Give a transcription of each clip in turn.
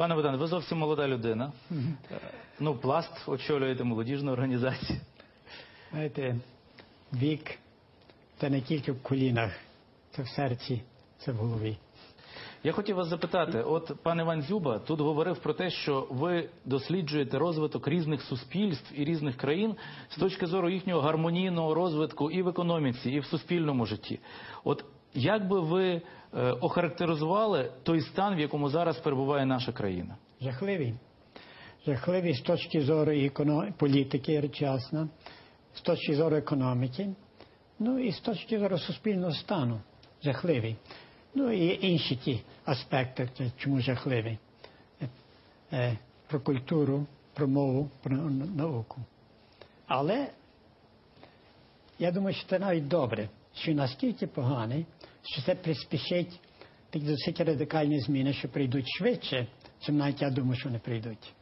Пане Богдане, ви зовсім молода людина. Е, Ну, пласт очолюєте молодіжну організацію. Знаєте, вік це не тільки в колінах, це в серці, це в голові. Я хотів вас запитати, от пан Іван Зюба тут говорив про те, що ви досліджуєте розвиток різних суспільств і різних країн з точки зору їхнього гармонійного розвитку і в економіці, і в суспільному житті. От як би ви е, охарактеризували той стан, в якому зараз перебуває наша країна? Жахливий. Жахливий з точки зору економ... політики речасна, з точки зору економіки, ну і з точки зору суспільного стану. Жахливий. Ну і інші ті аспекти, чому жахливий. Е, е, Про культуру, про мову, про науку. Але я думаю, що це навіть добре, що настільки поганий, що це приспішить такі досить радикальні зміни, що прийдуть швидше, чим навіть я думаю, що вони прийдуть.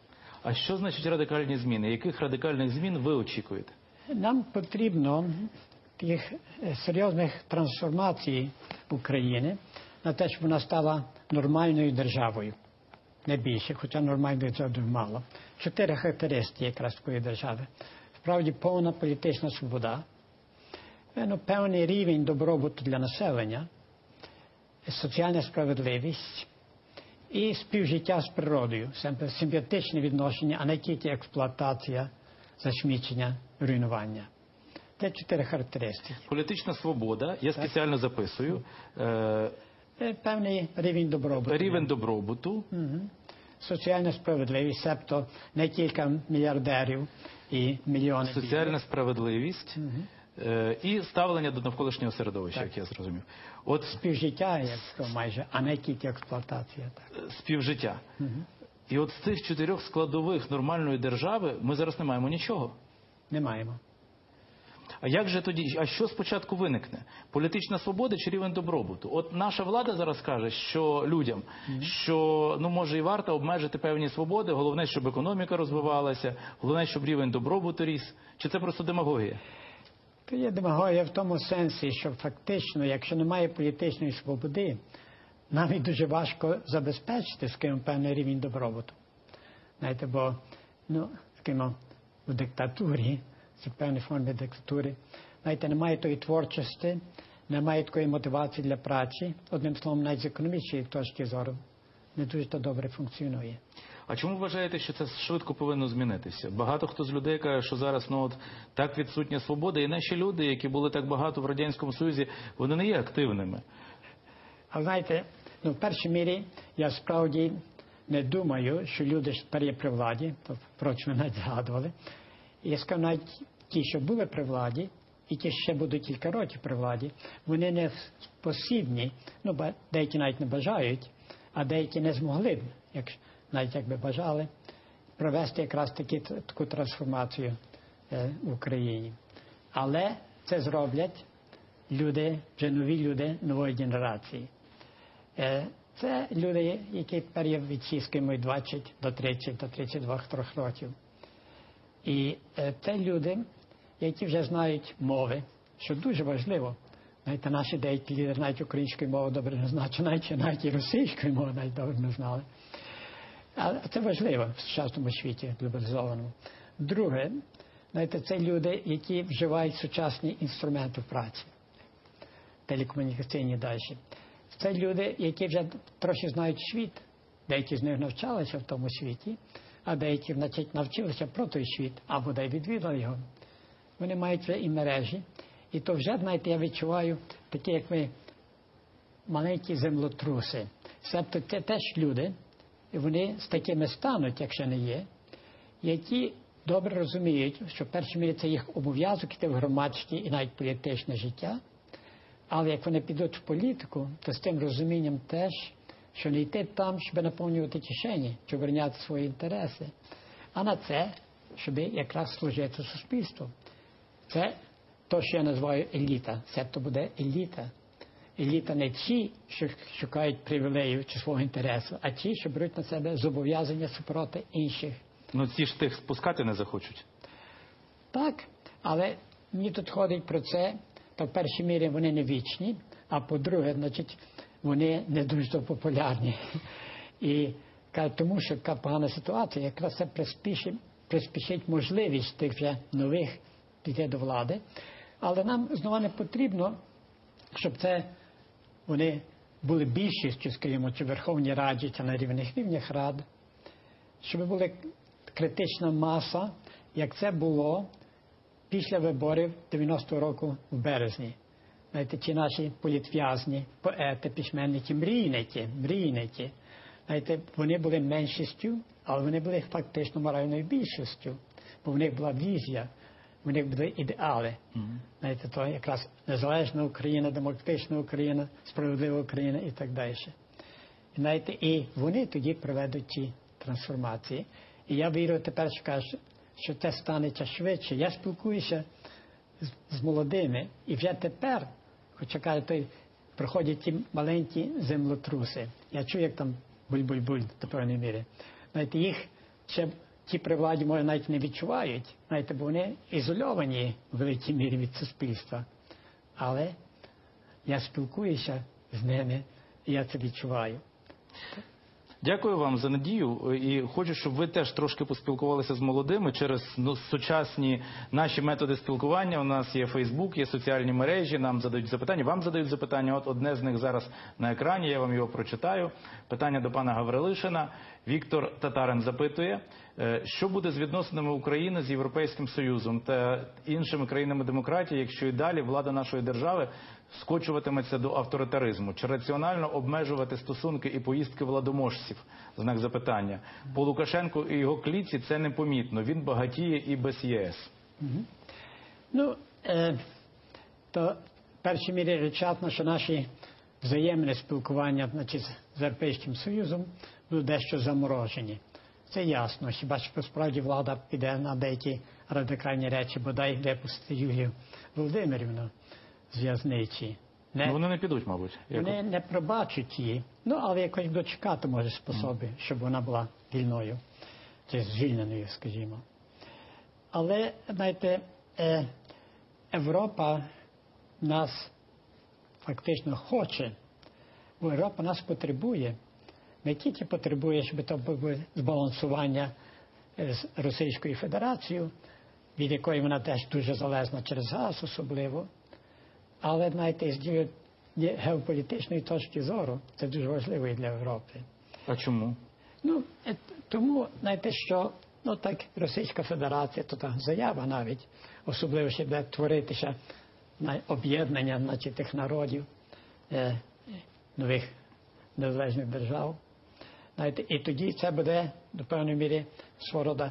А що значить радикальні зміни? Яких радикальних змін ви очікуєте? Нам потрібно тих е, серйозних трансформацій України на те, щоб вона стала нормальною державою. Не більше, хоча нормальної держави дуже мало. Чотири характеристики якраз такої держави. Справді повна політична свобода, ну, певний рівень добробуту для населення, соціальна справедливість і співжиття з природою, симбіотичне відношення, а не тільки експлуатація, засмічення, руйнування. Це чотири характеристики. Політична свобода, я спеціально записую, е, Певний рівень добробуту. рівень добробуту, Мгм. Соціальна справедливість, себто не кілька мільярдерів і мільйони. соціальна справедливість е, і ставлення до навколишнього середовища, Так. як я зрозумів. От співжиття, як то майже, а не тільки експлуатація. Так. е, співжиття. І от з цих чотирьох складових нормальної держави ми зараз не маємо нічого. Не маємо. А як же тоді, а що спочатку виникне? Політична свобода чи рівень добробуту? От наша влада зараз каже, що людям, що ну може і варто обмежити певні свободи, головне, щоб економіка розвивалася, головне, щоб рівень добробуту ріс. Чи це просто демагогія? То є демагогія в тому сенсі, що фактично, якщо немає політичної свободи, навіть дуже важко забезпечити, скажімо, певний рівень добробуту. Знаєте, бо, ну, скажімо, в диктатурі, це певні форми диктатури, знаєте, немає тої творчості, немає такої мотивації для праці. Одним словом, навіть з економічної точки зору не дуже то добре функціонує. А чому вважаєте, що це швидко повинно змінитися? Багато хто з людей каже, що зараз ну от так відсутня свобода, і наші люди, які були так багато в радянському союзі, вони не є активними. А знаєте, ну, в першій мірі я справді не думаю, що люди тепер є при владі, то впрочем, навіть згадували. Я скажу, навіть ті, що були при владі, і ті, ще будуть кілька років при владі, вони не спосібні, ну, деякі навіть не бажають, а деякі не змогли б, навіть якби бажали, провести якраз такі, таку трансформацію е, в Україні. Але це зроблять люди, вже нові люди нової генерації. Е, Це люди, які тепер є від сісками 20 до 30, до 32 трьох років. І е, це люди, які вже знають мови, що дуже важливо. Знаєте, наші деякі лідери навіть української мови добре не знають, навіть, навіть і російської мови навіть добре не знали. Але це важливо в сучасному світі глобалізованому. Друге, знаєте, це люди, які вживають сучасні інструменти в праці телекомунікаційні далі. Це люди, які вже трохи знають світ. Деякі з них навчалися в тому світі, а деякі навчилися про той світ, або дай відвідали його. Вони мають вже і мережі. І то вже, знаєте, я відчуваю такі, як ми маленькі землетруси. Себто це теж люди, і вони з такими стануть, якщо не є, які добре розуміють, що в першій мірі це їх обов'язок йти в громадське і навіть політичне життя. Але як вони підуть в політику, то з тим розумінням теж, що не йти там, щоб наповнювати кишені, щоб обороняти свої інтереси, а на це, щоб якраз служити суспільству. Це то, що я називаю еліта. Це то буде еліта. Еліта не ті, що шукають привілеїв чи свого інтересу, а ті, що беруть на себе зобов'язання супроти інших. Ну ці ж тих спускати не захочуть. Так, але мені тут ходить про це, то в першій мірі вони не вічні, а по-друге, значить, вони не дуже популярні. І тому що така погана ситуація, якраз це приспішить, приспішить можливість тих вже нових піти до влади. Але нам знову не потрібно, щоб це вони були більшістю, скажімо, чи Верховній Раді, чи на рівних рівнях рад, щоб була критична маса, як це було після виборів 90-го року в березні. Знаєте, ті наші політв'язні, поети, письменники, мрійники, мрійники. Знаєте, вони були меншістю, але вони були фактично моральною більшістю, бо в них була візія, в них були ідеали. Знаєте, то якраз незалежна Україна, демократична Україна, справедлива Україна і так далі. І, знаєте, і вони тоді проведуть ті трансформації. І я вірю тепер, що кажуть, що це станеться швидше. Я спілкуюся з, з молодими, і вже тепер, хоча каже, той проходять ті маленькі землетруси. Я чую, як там буль-буль-буль до певної міри. Знаєте, їх ще ті при владі може навіть не відчувають, знаєте, бо вони ізольовані в великій мірі від суспільства. Але я спілкуюся з ними, і я це відчуваю. Дякую вам за надію і хочу, щоб ви теж трошки поспілкувалися з молодими через ну, сучасні наші методи спілкування. У нас є Фейсбук, є соціальні мережі. Нам задають запитання. Вам задають запитання. От одне з них зараз на екрані. Я вам його прочитаю. Питання до пана Гаврилишина. Віктор Татарин запитує, е, що буде з відносинами України з Європейським Союзом та іншими країнами демократії, якщо і далі влада нашої держави скочуватиметься до авторитаризму? Чи раціонально обмежувати стосунки і поїздки владоможців? Знак запитання. По Лукашенку і його кліці це непомітно. Він багатіє і без ЄС. Ну, е, то в першій мірі речатно, що наші взаємне спілкування значить, з Європейським Союзом будуть дещо заморожені. Це ясно. Хіба що справді влада піде на деякі радикальні речі, бодай випустити Юлію Володимирівну з в'язниці. Не, Ну, вони не підуть, мабуть. Вони не пробачать її, ну але якось дочекати може способи, щоб вона була вільною, чи звільненою, скажімо. Але, знаєте, е, Європа нас фактично хоче, бо Європа нас потребує. Не тільки потребує, щоб то було збалансування е, з Російською Федерацією, від якої вона теж дуже залежна через газ особливо, але знаєте, з геополітичної точки зору це дуже важливо і для Європи. А чому? Ну, е, тому, знаєте, що ну так Російська Федерація, то та заява навіть, особливо ще буде творитися об'єднання значить, тих народів, е, нових незалежних держав. Знаєте, і тоді це буде до певної міри свого роду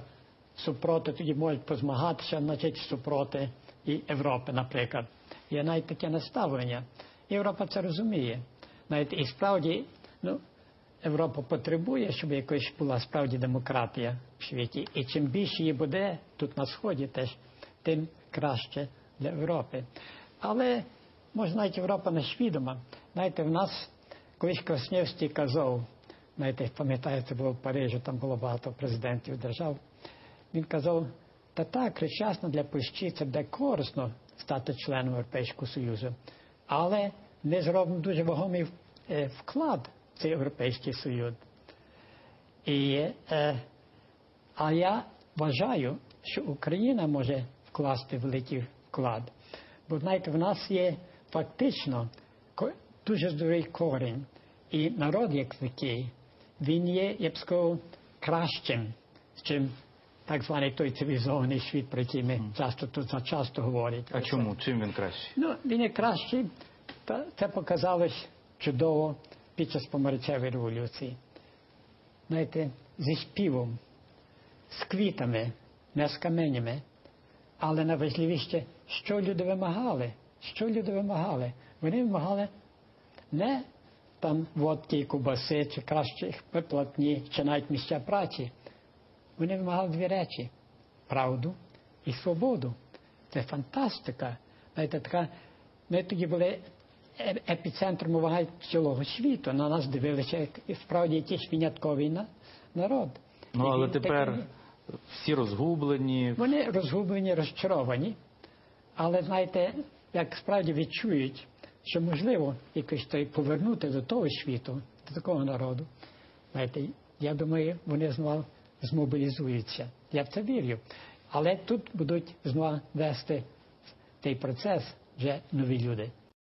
супроти, тоді можуть позмагатися, значить, супроти і Європи, наприклад. Є навіть таке наставлення. Європа це розуміє. Знаєте, і справді, ну, Європа потребує, щоб якось була справді демократія в світі. І чим більше її буде тут на сході, теж тим краще для Європи. Але може навіть Європа не свідома. Знаєте, в нас колись Краснєвський казав, знаєте, пам'ятаєте, було в Парижі, там було багато президентів держав. Він казав, та так, речасно для Польщі це буде корисно стати членом Європейського Союзу, але ми зробимо дуже вагомий е, вклад в цей Європейський Союз. І, е, а я вважаю, що Україна може вкласти великий вклад. Бо знаєте, в нас є фактично дуже здоровий корінь. І народ, як такий, він є, я б сказав, кращим, чим так званий той цивілізований світ, про який ми часто тут часто говорять. А чому? Чим він кращий? Ну, він є кращий, та це показалось чудово під час помаричевої революції. Знаєте, зі співом, з квітами, не з каменями. Але найважливіше, що люди вимагали? Що люди вимагали? Вони вимагали не там водки і кубаси, чи кращих виплатні, чи навіть місця праці. Вони вимагали дві речі: правду і свободу. Це фантастика. Знаєте, така, ми тоді були епіцентром уваги цілого світу. На нас дивилися, як справді якийсь винятковий на- народ. Ну але тепер такий- всі розгублені. вони розгублені, розчаровані, але знаєте, як справді відчують, що можливо якось той повернути до того світу, до такого народу. Знаєте, я думаю, вони знову змобілізуються. Я в це вірю. Але тут будуть знову вести цей процес вже нові люди.